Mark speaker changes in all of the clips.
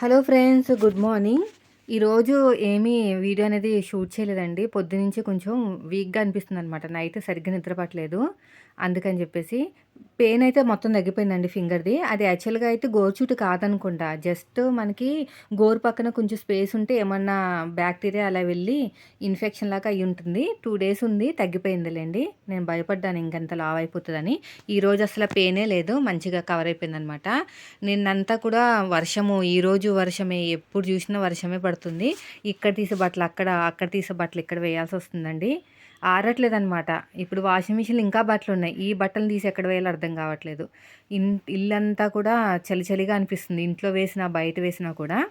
Speaker 1: Hello friends good morning. ఈరోజు ఏమీ video అనేది షూట్ చేయలేదండి. పొద్దునుంచి కొంచెం వీక్గా అనిపిస్తుంది అనమాట నైట్ సరిగ్గా నిద్రపట్టలేదు. అందుకని చెప్పేసి పెయిన్ అయితే మొత్తం తగ్గిపోయిందండి ఫింగర్ది. అది యాక్చువల్గా అయితే గోరుచుట్టు కాదనుకుంటా. జస్ట్ మనకి గోరు పక్కన కొంచెం స్పేస్ ఉంటే ఏమన్నా బ్యాక్టీరియా అలా వెళ్ళి ఇన్ఫెక్షన్ లాగా అయి ఉంటుంది. టూ డేస్ ఉంది తగ్గిపోయిందిలేండి. నేను భయపడ్డాను ఇంకంత లావ్ అయిపోతుందని. ఈరోజు అసలు పెయినే లేదు మంచిగా కవర్ అయిపోయింది అనమాట నిన్నంతా కూడా వర్షము ఈరోజు వర్షమే ఎప్పుడు చూసినా వర్షమే పడుతుంది. ఇక్కడ తీసే బట్టలు అక్కడ అక్కడ తీసే బట్టలు ఇక్కడ వేయాల్సి వస్తుందండి. ఆరట్లేదనమాట ఇప్పుడు వాషింగ్ మిషన్ ఇంకా బట్టలు ఉన్నాయి ఈ బట్టలు తీసి ఎక్కడ వేయాలో అర్థం కావట్లేదు. ఇన్ ఇల్లంతా కూడా చలి చలిగా అనిపిస్తుంది. ఇంట్లో వేసినా బయట వేసినా కూడా.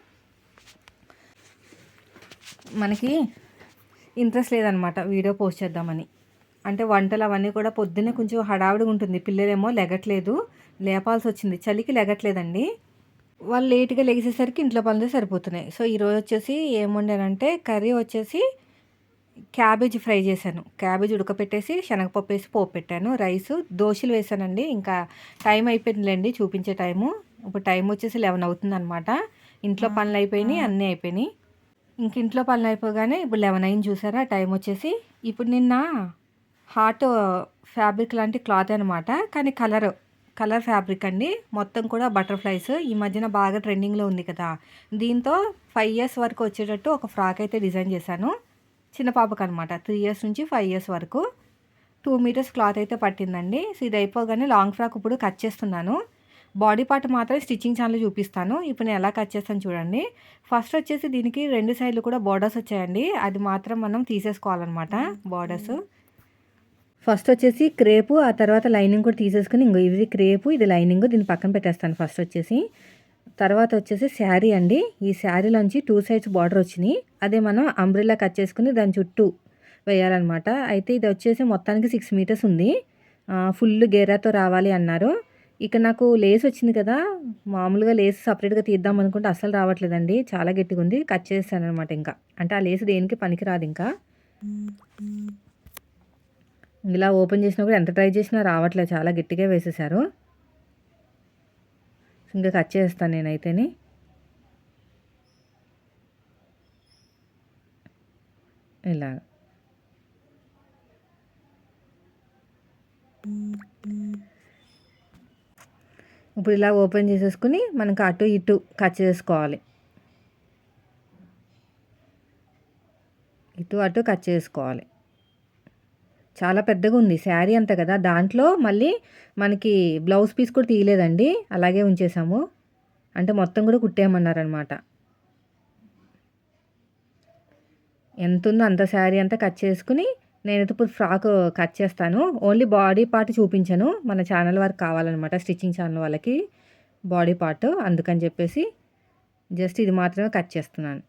Speaker 1: మనకి ఇంట్రెస్ట్ లేదనమాట వీడియో పోస్ట్ చేద్దామని. అంటే వంటలు అవన్నీ కూడా పొద్దున్నే కొంచెం హడావిడిగా ఉంటుంది. పిల్లలేమో లెగట్లేదు. లేపాల్సి వచ్చింది చలికి లెగట్లేదండి. వాళ్ళు లేట్గా లెగిసేసరికి ఇంట్లో పనులు సరిపోతున్నాయి. సో ఈరోజు వచ్చేసి ఏముండానంటే కర్రీ వచ్చేసి క్యాబేజ్ ఫ్రై చేశాను. క్యాబేజ్ ఉడకపెట్టేసి శనగపప్పు వేసి పోపు పెట్టాను. రైస్ దోశలు వేసానండి. ఇంకా టైం అయిపోయిందిలేండి చూపించే టైము. ఇప్పుడు టైం వచ్చేసి లెవెన్ అవుతుంది అనమాట ఇంట్లో పనులు అయిపోయినాయి అన్నీ అయిపోయినాయి. ఇంక ఇంట్లో పనులు అయిపోగానే ఇప్పుడు లెవెన్ అయింది చూసారా టైం వచ్చేసి. ఇప్పుడు నిన్న హాట్ ఫ్యాబ్రిక్ లాంటి క్లాత్ అనమాట కానీ కలర్ కలర్ ఫ్యాబ్రిక్ అండి. మొత్తం కూడా బటర్ఫ్లైస్. ఈ మధ్యన బాగా ట్రెండింగ్లో ఉంది కదా. దీంతో ఫైవ్ ఇయర్స్ వరకు వచ్చేటట్టు ఒక ఫ్రాక్ అయితే డిజైన్ చేశాను. చిన్న పాపకు అనమాట త్రీ ఇయర్స్ నుంచి ఫైవ్ ఇయర్స్ వరకు. టూ మీటర్స్ క్లాత్ అయితే పట్టిందండి. సో ఇది అయిపోగానే లాంగ్ ఫ్రాక్ ఇప్పుడు కట్ చేస్తున్నాను. బాడీ పార్ట్ మాత్రం స్టిచ్చింగ్ ఛానల్ చూపిస్తాను. ఇప్పుడు నేను ఎలా కట్ చేస్తాను చూడండి. ఫస్ట్ వచ్చేసి దీనికి రెండు సైడ్లు కూడా బార్డర్స్ వచ్చాయండి. అది మాత్రం మనం తీసేసుకోవాలన్నమాట బార్డర్స్ ఫస్ట్ వచ్చేసి క్రేపు ఆ తర్వాత లైనింగ్ కూడా తీసేసుకుని ఇంకో ఇది క్రేపు ఇది లైనింగ్ దీన్ని పక్కన పెట్టేస్తాను ఫస్ట్ వచ్చేసి. తర్వాత వచ్చేసి శారీ అండి. ఈ శారీలోంచి టూ సైడ్స్ బార్డర్ వచ్చినాయి. అదే మనం అంబ్రిల్లా కట్ చేసుకుని దాని చుట్టూ వేయాలన్నమాట. అయితే ఇది వచ్చేసి మొత్తానికి సిక్స్ మీటర్స్ ఉంది. ఫుల్ గేరాతో రావాలి అన్నారు. ఇక నాకు లేస్ వచ్చింది కదా. మామూలుగా లేస్ సపరేట్గా తీద్దాం అనుకుంటే అస్సలు రావట్లేదండి. చాలా గట్టిగా ఉంది. కట్ చేస్తాను అనమాట ఇంకా. అంటే ఆ లేస్ దేనికి పనికిరాదు ఇంకా. ఇలా ఓపెన్ చేసినా కూడా ఎంత ట్రై చేసినా రావట్లేదు. చాలా గట్టిగా వేసేసారు ఇంకా కట్ చేస్తాను నేనైతేని. ఇలా ఇప్పుడు ఇలా ఓపెన్ చేసేసుకుని మనకు అటు ఇటు కట్ చేసుకోవాలి. ఇటు అటు కట్ చేసుకోవాలి. చాలా పెద్దగా ఉంది శారీ అంత కదా. దాంట్లో మళ్ళీ మనకి బ్లౌజ్ పీస్ కూడా తీయలేదండి. అలాగే ఉంచేసాము. అంటే మొత్తం కూడా కుట్టేయమన్నారనమాట. ఎంత ఉందో అంత శారీ అంతా కట్ చేసుకుని నేనైతే ఇప్పుడు ఫ్రాక్ కట్ చేస్తాను. ఓన్లీ బాడీ పార్ట్ చూపించాను. మన ఛానల్ వారికి కావాలన్నమాట. స్టిచ్చింగ్ ఛానల్ వాళ్ళకి బాడీ పార్ట్ అందుకని చెప్పేసి జస్ట్ ఇది మాత్రమే కట్ చేస్తున్నాను.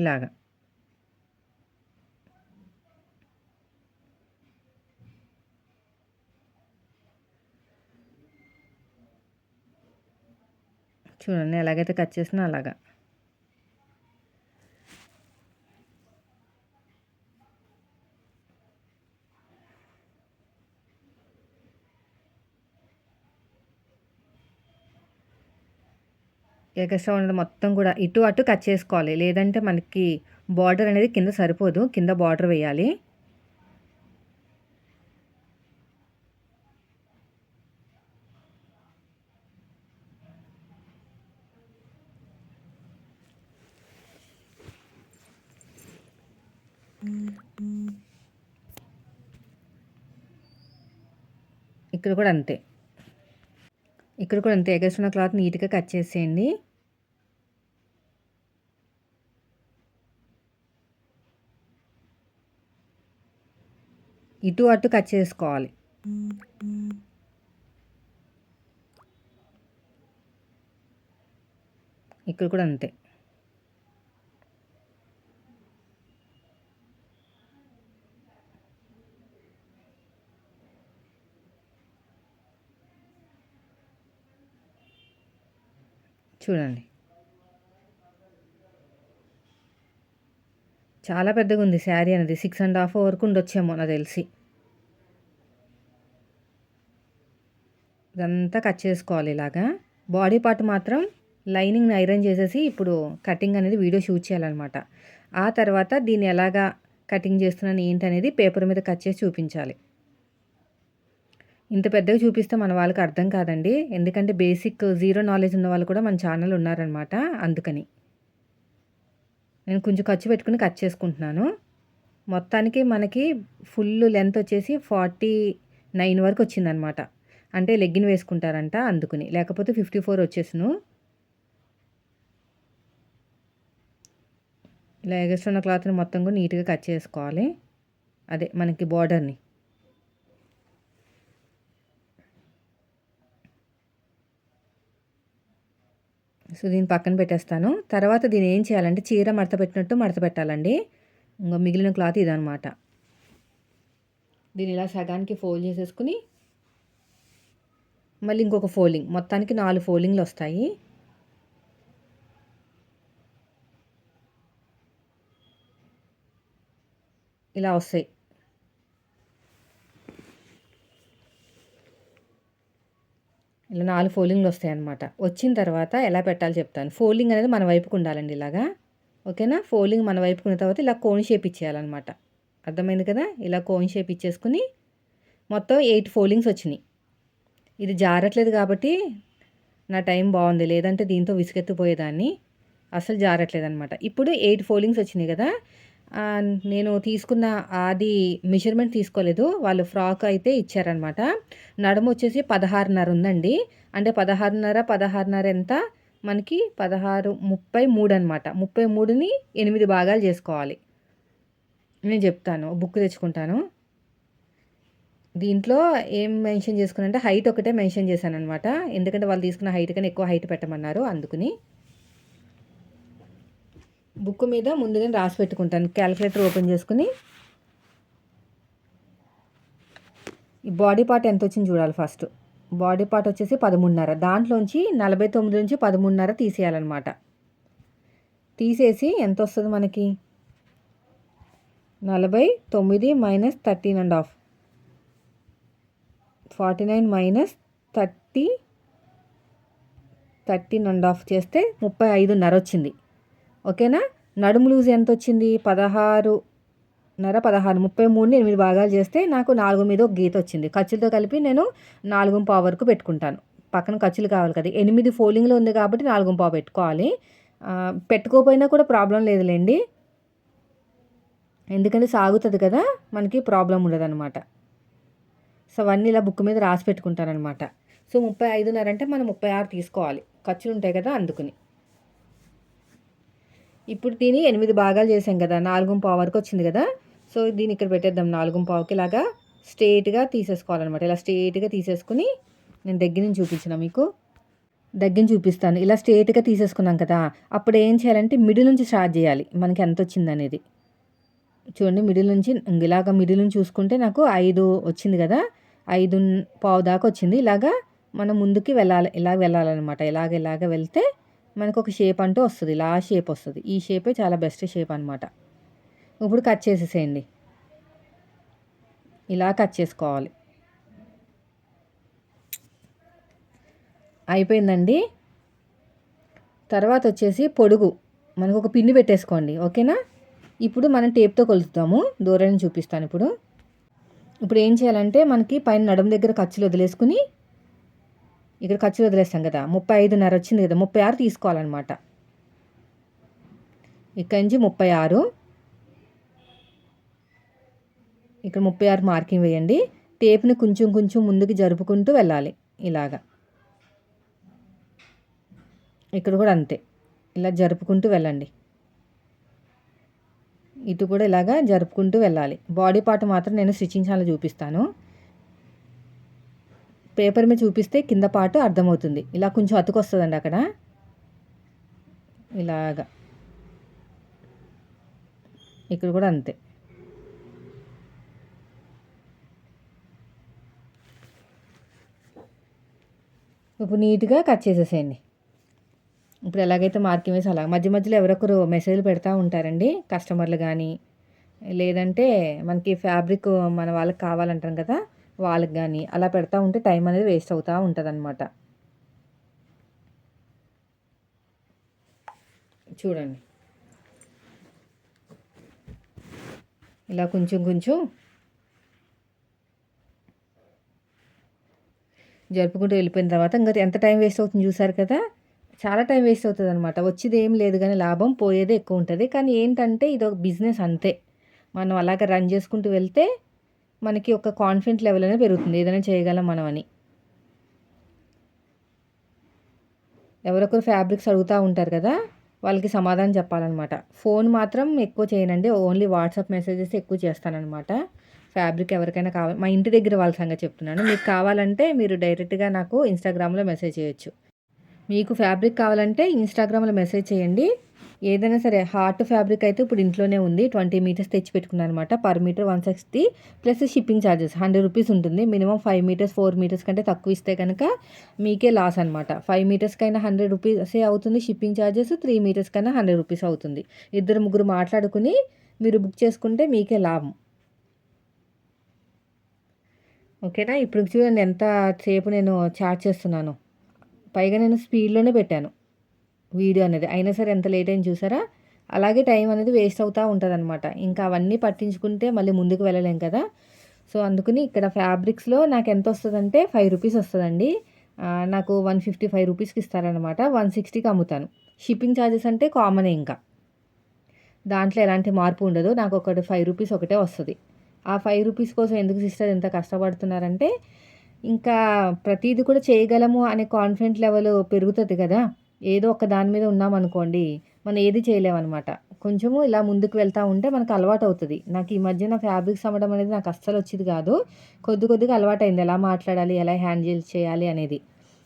Speaker 1: ఇలాగా. చూడండి ఎలాగైతే కట్ చేసినా అలాగా. ఎగస్ట్రా ఉన్నది మొత్తం కూడా ఇటు అటు కట్ చేసుకోవాలి. లేదంటే మనకి బార్డర్ అనేది కింద సరిపోదు. కింద బార్డర్ వేయాలి. ఇక్కడ కూడా అంతే. ఇక్కడ కూడా అంతే. ఎగసిన క్లాత్ నీట్గా కట్ చేసేయండి. ఇటు అటు కట్ చేసుకోవాలి. ఇక్కడ కూడా అంతే. చూడండి. చాలా పెద్దగా ఉంది శారీ అనేది. సిక్స్ అండ్ హాఫ్ వరకు ఉండొచ్చేమో నాకు తెలిసి. ఇదంతా కట్ చేసుకోవాలి ఇలాగా. బాడీ పార్ట్ మాత్రం లైనింగ్ని ఐరన్ చేసేసి ఇప్పుడు కటింగ్ అనేది వీడియో షూట్ చేయాలన్నమాట. ఆ తర్వాత దీన్ని ఎలాగా కటింగ్ చేస్తున్నాను ఏంటనేది పేపర్ మీద కట్ చేసి చూపించాలి. ఇంత పెద్దగా చూపిస్తే మన వాళ్ళకి అర్థం కాదండి. ఎందుకంటే బేసిక్ జీరో నాలెడ్జ్ ఉన్న వాళ్ళు కూడా మన ఛానల్ ఉన్నారనమాట అందుకని. నేను కొంచెం ఖర్చు పెట్టుకుని కట్ చేసుకుంటున్నాను. మొత్తానికి మనకి ఫుల్ లెంత్ వచ్చేసి ఫార్టీ నైన్ వరకు వచ్చిందనమాట అంటే లెగ్గిన్ వేసుకుంటారంట అందుకుని. లేకపోతే ఫిఫ్టీ ఫోర్ వచ్చేసును. ఇలా ఎగస్ట్ ఉన్న క్లాత్ని మొత్తం కూడా నీట్గా కట్ చేసుకోవాలి. అదే మనకి బార్డర్ని. సో దీన్ని పక్కన పెట్టేస్తాను. తర్వాత దీన్ని ఏం చేయాలంటే చీర మడత పెట్టినట్టు మడత పెట్టాలండి. ఇంకా మిగిలిన క్లాత్ ఇదనమాట దీన్ని ఇలా సగానికి ఫోల్డ్ చేసేసుకుని మళ్ళీ ఇంకొక ఫోల్డింగ్. మొత్తానికి నాలుగు ఫోల్డింగ్లు వస్తాయి. ఇలా వస్తాయి. ఇలా నాలుగు ఫోల్డింగ్లు వస్తాయి అనమాట వచ్చిన తర్వాత ఎలా పెట్టాలో చెప్తాను. ఫోల్డింగ్ అనేది మన వైపుకు ఉండాలండి ఇలాగా. ఓకేనా? ఫోల్డింగ్ మన వైపుకు ఉన్న తర్వాత ఇలా కోన్ షేప్ ఇచ్చేయాలన్నమాట. అర్థమైంది కదా? ఇలా కోన్ షేప్ ఇచ్చేసుకుని మొత్తం ఎయిట్ ఫోల్డింగ్స్ వచ్చినాయి. ఇది జారట్లేదు కాబట్టి నా టైం బాగుంది. లేదంటే దీంతో విసుగెత్తిపోయేదాన్ని. అసలు జారట్లేదు అనమాట ఇప్పుడు ఎయిట్ ఫోల్డింగ్స్ వచ్చినాయి కదా? నేను తీసుకున్న అది మెజర్మెంట్ తీసుకోలేదు. వాళ్ళు ఫ్రాక్ అయితే ఇచ్చారనమాట నడుము వచ్చేసి పదహారున్నర ఉందండి. అంటే పదహారున్నర పదహారున్నర ఎంత? మనకి పదహారు ముప్పై మూడు అనమాట ముప్పై మూడుని ఎనిమిది భాగాలు చేసుకోవాలి. నేను చెప్తాను బుక్ తెచ్చుకుంటాను. దీంట్లో ఏం మెన్షన్ చేసుకున్నంటే హైట్ ఒకటే మెన్షన్ చేశాను అనమాట ఎందుకంటే వాళ్ళు తీసుకున్న హైట్ కన్నా ఎక్కువ హైట్ పెట్టమన్నారు అందుకుని. బుక్ మీద ముందుగా రాసి పెట్టుకుంటాను. క్యాలిక్యులేటర్ ఓపెన్ చేసుకుని ఈ బాడీ పార్ట్ ఎంత వచ్చింది చూడాలి ఫస్ట్. బాడీ పార్ట్ వచ్చేసి పదమూడున్నర. దాంట్లోంచి నలభై తొమ్మిది నుంచి పదమూడున్నర తీసేయాలన్నమాట. తీసేసి ఎంత వస్తుంది మనకి? నలభై తొమ్మిది minus thirteen and half forty nine minus thirty thirteen and half చేస్తే ముప్పై ఐదున్నర వచ్చింది. ఓకేనా? నడుము లూజ్ ఎంత వచ్చింది పదహారు నర పదహారు ముప్పై మూడుని ఎనిమిది భాగాలు చేస్తే నాకు నాలుగు మీద ఒక గీత వచ్చింది. ఖర్చులతో కలిపి నేను నాలుగు పావు వరకు పెట్టుకుంటాను. పక్కన ఖర్చులు కావాలి కదా. ఎనిమిది ఫోల్డింగ్లో ఉంది కాబట్టి నాలుగు పావు పెట్టుకోవాలి. పెట్టుకోపోయినా కూడా ప్రాబ్లం లేదులేండి. ఎందుకంటే సాగుతుంది కదా మనకి ప్రాబ్లం ఉండదు అనమాట సో అవన్నీ ఇలా బుక్ మీద రాసి పెట్టుకుంటాను అనమాట సో ముప్పై ఐదున్నర అంటే మనం ముప్పై ఆరు తీసుకోవాలి. ఖర్చులు ఉంటాయి కదా అందుకుని. ఇప్పుడు దీని ఎనిమిది భాగాలు చేసాం కదా నాలుగు పావు వరకు వచ్చింది కదా. సో దీన్ని ఇక్కడ పెట్టేద్దాం నాలుగు పావుకి ఇలాగా స్ట్రేట్గా తీసేసుకోవాలన్నమాట. ఇలా స్ట్రేట్గా తీసేసుకుని నేను దగ్గర నుంచి చూపించిన మీకు. దగ్గర చూపిస్తాను. ఇలా స్ట్రేట్గా తీసేసుకున్నాం కదా అప్పుడు ఏం చేయాలంటే మిడిల్ నుంచి స్టార్ట్ చేయాలి. మనకి ఎంత వచ్చింది అనేది. చూడండి మిడిల్ నుంచి ఇలాగ మిడిల్ నుంచి చూసుకుంటే నాకు ఐదు వచ్చింది కదా. ఐదు పావు దాకా వచ్చింది. ఇలాగా మనం ముందుకి వెళ్ళాలి ఇలాగ వెళ్ళాలన్నమాట. ఇలాగ ఇలాగ వెళ్తే మనకు ఒక షేప్ అంటూ వస్తుంది. ఇలా షేప్ వస్తుంది. ఈ షేపే చాలా బెస్ట్ షేప్ అనమాట ఇప్పుడు కట్ చేసేసేయండి. ఇలా కట్ చేసుకోవాలి. అయిపోయిందండి. తర్వాత వచ్చేసి పొడుగు. మనకు ఒక పిన్ని పెట్టేసుకోండి. ఓకేనా? ఇప్పుడు మనం టేప్తో కొలుస్తాము దూరాన్ని చూపిస్తాను ఇప్పుడు. ఇప్పుడు ఏం చేయాలంటే మనకి పైన నడుము దగ్గర ఖర్చులు వదిలేసుకుని ఇక్కడ ఖర్చు వదిలేస్తాం కదా. ముప్పై ఐదున్నర వచ్చింది కదా. ముప్పై ఆరు తీసుకోవాలన్నమాట. ఇక్కడి నుంచి ముప్పై ఆరు. ఇక్కడ ముప్పై ఆరు మార్కింగ్ వేయండి. టేప్ని కొంచెం కొంచెం ముందుకు జరుపుకుంటూ వెళ్ళాలి. ఇలాగా. ఇక్కడ కూడా అంతే. ఇలా జరుపుకుంటూ వెళ్ళండి. ఇటు కూడా ఇలాగా జరుపుకుంటూ వెళ్ళాలి. బాడీ పార్ట్ మాత్రం నేను స్టిచ్చింగ్ చాలా చూపిస్తాను. పేపర్ మీద చూపిస్తే కింద పాటు అర్థమవుతుంది. ఇలా కొంచెం అతుకొస్తుందండి అక్కడ. ఇలాగా. ఇక్కడ కూడా అంతే. ఇప్పుడు నీట్గా కట్ చేసేసేయండి. ఇప్పుడు ఎలాగైతే మార్కింగ్ వేసి అలా మధ్య మధ్యలో ఎవరొకరు మెసేజ్లు పెడతా ఉంటారండి కస్టమర్లు కానీ లేదంటే మనకి ఫ్యాబ్రిక్ మన వాళ్ళకి కావాలంటాం కదా వాళ్ళకి కానీ అలా పెడతా ఉంటే టైం అనేది వేస్ట్ అవుతూ ఉంటుంది అనమాట చూడండి. ఇలా కొంచెం కొంచెం జరుపుకుంటూ వెళ్ళిపోయిన తర్వాత ఇంకా ఎంత టైం వేస్ట్ అవుతుంది చూసారు కదా? చాలా టైం వేస్ట్ అవుతుంది అనమాట వచ్చేది ఏం లేదు కానీ లాభం పోయేదే ఎక్కువ ఉంటుంది. కానీ ఏంటంటే ఇది ఒక బిజినెస్ అంతే. మనం అలాగ రన్ చేసుకుంటూ వెళ్తే మనకి ఒక కాన్ఫిడెంట్ లెవెల్ అనేది పెరుగుతుంది. ఏదైనా చేయగలం మనం అని. ఎవరొకరు ఫ్యాబ్రిక్స్ అడుగుతూ ఉంటారు కదా వాళ్ళకి సమాధానం చెప్పాలన్నమాట. ఫోన్ మాత్రం ఎక్కువ చేయనండి. ఓన్లీ వాట్సాప్ మెసేజెస్ ఎక్కువ చేస్తానన్నమాట. ఫ్యాబ్రిక్ ఎవరికైనా కావాలి మా ఇంటి దగ్గర వాళ్ళ సంగతి చెప్తున్నాను. మీకు కావాలంటే మీరు డైరెక్ట్గా నాకు ఇన్స్టాగ్రామ్లో మెసేజ్ చేయొచ్చు. మీకు ఫ్యాబ్రిక్ కావాలంటే ఇన్స్టాగ్రామ్లో మెసేజ్ చేయండి. ఏదైనా సరే హార్ట్ ఫ్యాబ్రిక్ అయితే ఇప్పుడు ఇంట్లోనే ఉంది. ట్వంటీ మీటర్స్ తెచ్చి పెట్టుకున్నాను అనమాట per metre one sixty plus shipping charges hundred rupees ఉంటుంది. Minimum five metres four metres కంటే తక్కువ ఇస్తే కనుక మీకే లాస్ అనమాట ఫైవ్ మీటర్స్కైనా హండ్రెడ్ రూపీసే అవుతుంది. షిప్పింగ్ ఛార్జెస్ త్రీ మీటర్స్ కన్నా హండ్రెడ్ రూపీస్ అవుతుంది. ఇద్దరు ముగ్గురు మాట్లాడుకుని మీరు బుక్ చేసుకుంటే మీకే లాభం. ఓకేనా? ఇప్పుడు చూడండి ఎంత సేపు నేను చార్జ్ చేస్తున్నాను. పైగా నేను స్పీడ్లోనే పెట్టాను. వీడియో అనేది. అయినా సరే ఎంత లేట్ అయింది చూసారా? అలాగే టైం అనేది వేస్ట్ అవుతూ ఉంటుంది అనమాట ఇంకా అవన్నీ పట్టించుకుంటే మళ్ళీ ముందుకు వెళ్ళలేం కదా. సో అందుకని ఇక్కడ ఫ్యాబ్రిక్స్లో నాకు ఎంత వస్తుందంటే ఫైవ్ రూపీస్ వస్తుందండి. నాకు వన్ ఫిఫ్టీ ఫైవ్ రూపీస్కి ఇస్తారనమాట వన్ సిక్స్టీకి అమ్ముతాను. షిప్పింగ్ ఛార్జెస్ అంటే కామనే ఇంకా. దాంట్లో ఎలాంటి మార్పు ఉండదు. నాకు ఒకటి ఫైవ్ రూపీస్ ఒకటే వస్తుంది. ఆ ఫైవ్ రూపీస్ కోసం ఎందుకు సిస్టర్ ఎంత కష్టపడుతున్నారంటే ఇంకా ప్రతిదీ కూడా చేయగలము అనే కాన్ఫిడెంట్ లెవెల్ పెరుగుతుంది కదా. ఏదో ఒక దాని మీద ఉన్నామనుకోండి మనం ఏది చేయలేమన్నమాట. కొంచెము ఇలా ముందుకు వెళ్తూ ఉంటే మనకు అలవాటు అవుతుంది నాకు ఈ మధ్యన ఫ్యాబ్రిక్స్ అమ్మడం అనేది నాకు అస్సలు వచ్చేది కాదు. కొద్ది కొద్దిగా అలవాటు అయింది ఎలా మాట్లాడాలి ఎలా హ్యాండిల్ చేయాలి అనేది.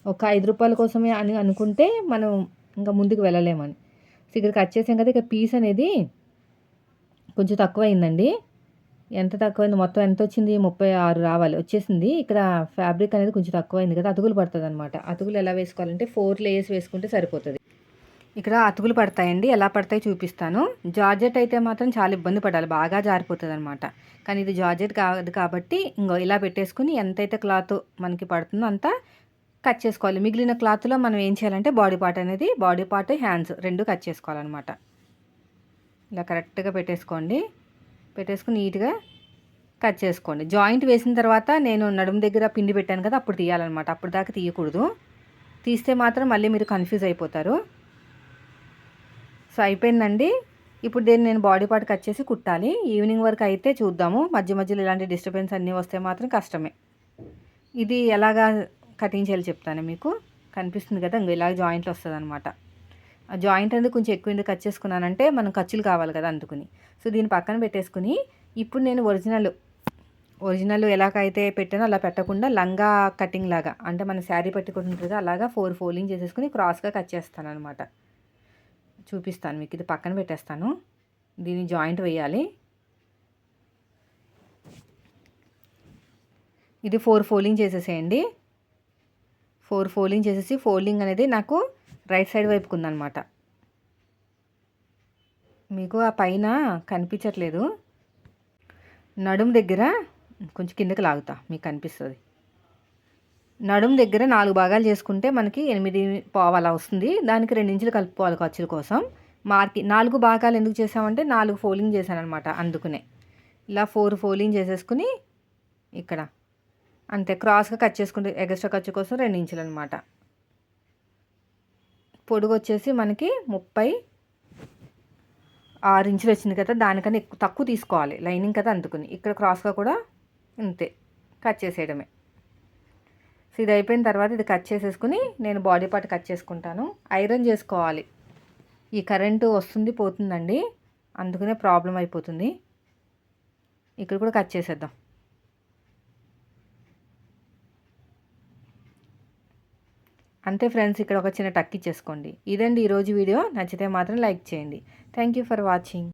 Speaker 1: ఒక ఐదు రూపాయల కోసమే అని అనుకుంటే మనం ఇంకా ముందుకు వెళ్ళలేమని. సో ఇక్కడ కట్ చేసాం కదా ఇక పీస్ అనేది కొంచెం తక్కువ అయిందండి ఎంత తక్కువైంది? మొత్తం ఎంత వచ్చింది ముప్పై ఆరు రావాలి. వచ్చేసింది. ఇక్కడ ఫ్యాబ్రిక్ అనేది కొంచెం తక్కువైంది కదా అతుకులు పడుతుంది అనమాట అతుకులు ఎలా వేసుకోవాలంటే ఫోర్ లేయర్స్ వేసుకుంటే సరిపోతుంది. ఇక్కడ అతుకులు పడతాయండి. ఎలా పడతాయి చూపిస్తాను. జార్జెట్ అయితే మాత్రం చాలా ఇబ్బంది పడాలి. బాగా జారిపోతుంది అనమాట కానీ ఇది జార్జెట్ కాదు కాబట్టి ఇంకో ఇలా పెట్టేసుకుని ఎంతైతే క్లాత్ మనకి పడుతుందో అంతా కట్ చేసుకోవాలి. మిగిలిన క్లాత్లో మనం ఏం చేయాలంటే బాడీ పార్ట్ అనేది బాడీ పార్ట్ హ్యాండ్స్ రెండు కట్ చేసుకోవాలన్నమాట. ఇలా కరెక్ట్గా పెట్టేసుకోండి. పెట్టేసుకుని నీట్గా కట్ చేసుకోండి. జాయింట్ వేసిన తర్వాత నేను నడుము దగ్గర పిండి పెట్టాను కదా అప్పుడు తీయాలన్నమాట. అప్పుడు దాకా తీయకూడదు. తీస్తే మాత్రం మళ్ళీ మీరు కన్ఫ్యూజ్ అయిపోతారు. సో అయిపోయిందండి. ఇప్పుడు దీన్ని నేను బాడీ పార్ట్ కట్ చేసి కుట్టాలి. ఈవినింగ్ వరకు అయితే చూద్దాము. మధ్య మధ్యలో ఇలాంటి డిస్టర్బెన్స్ అన్నీ వస్తే మాత్రం కష్టమే. ఇది ఎలాగా కటింగ్ చేయాలి చెప్తాను మీకు. కనిపిస్తుంది కదా ఇంక ఇలాగ జాయింట్లు వస్తుంది అనమాట జాయింట్ అనేది కొంచెం ఎక్కువ ఎందుకు కట్ చేసుకున్నానంటే మనం ఖర్చులు కావాలి కదా అందుకుని. సో దీన్ని పక్కన పెట్టేసుకుని ఇప్పుడు నేను ఒరిజినల్ ఒరిజినల్ ఎలాగైతే పెట్టానో అలా పెట్టకుండా లంగా కటింగ్ లాగా అంటే మన శారీ పెట్టుకుంటుంటుంది అలాగా ఫోర్ ఫోల్డింగ్ చేసేసుకుని క్రాస్గా కట్ చేస్తాను అనమాట చూపిస్తాను మీకు ఇది పక్కన పెట్టేస్తాను. దీన్ని జాయింట్ వేయాలి. ఇది ఫోర్ ఫోల్డింగ్ చేసేసేయండి. ఫోర్ ఫోల్డింగ్ చేసేసి ఫోల్డింగ్ అనేది నాకు రైట్ సైడ్ వైపుకు ఉందన్నమాట మీకు ఆ పైన కనిపించట్లేదు. నడుము దగ్గర కొంచెం కిందకి లాగుతా మీకు కనిపిస్తుంది. నడుము దగ్గర నాలుగు భాగాలు చేసుకుంటే మనకి ఎనిమిది పావు అలా వస్తుంది. దానికి రెండించులు కలుపుకోవాలి ఖర్చుల కోసం. మార్కి నాలుగు భాగాలు ఎందుకు చేసామంటే నాలుగు ఫోల్డింగ్ చేశానమాట అందుకునే. ఇలా ఫోర్ ఫోల్డింగ్ చేసేసుకుని ఇక్కడ అంతే క్రాస్గా కట్ చేసుకుంటే ఎగస్ట్రా ఖర్చు కోసం రెండు ఇంచులు అనమాట పొడుగు వచ్చేసి మనకి ముప్పై ఆరు ఇంచులు వచ్చింది కదా దానికన్నా ఎక్కువ తక్కువ తీసుకోవాలి. లైనింగ్ కదా అందుకుని. ఇక్కడ క్రాస్గా కూడా ఇంతే. కట్ చేసేయడమే. సో ఇది అయిపోయిన తర్వాత ఇది కట్ చేసేసుకుని నేను బాడీ పార్ట్ కట్ చేసుకుంటాను. ఐరన్ చేసుకోవాలి. ఈ కరెంటు వస్తుంది పోతుందండి. అందుకనే ప్రాబ్లం అయిపోతుంది. ఇక్కడ కూడా కట్ చేసేద్దాం. అంతే ఫ్రెండ్స్ ఇక్కడ ఒక చిన్న టక్ ఇచ్చేసుకోండి. ఇదండి ఈరోజు వీడియో. నచ్చితే మాత్రం లైక్ చేయండి. Thank you for watching.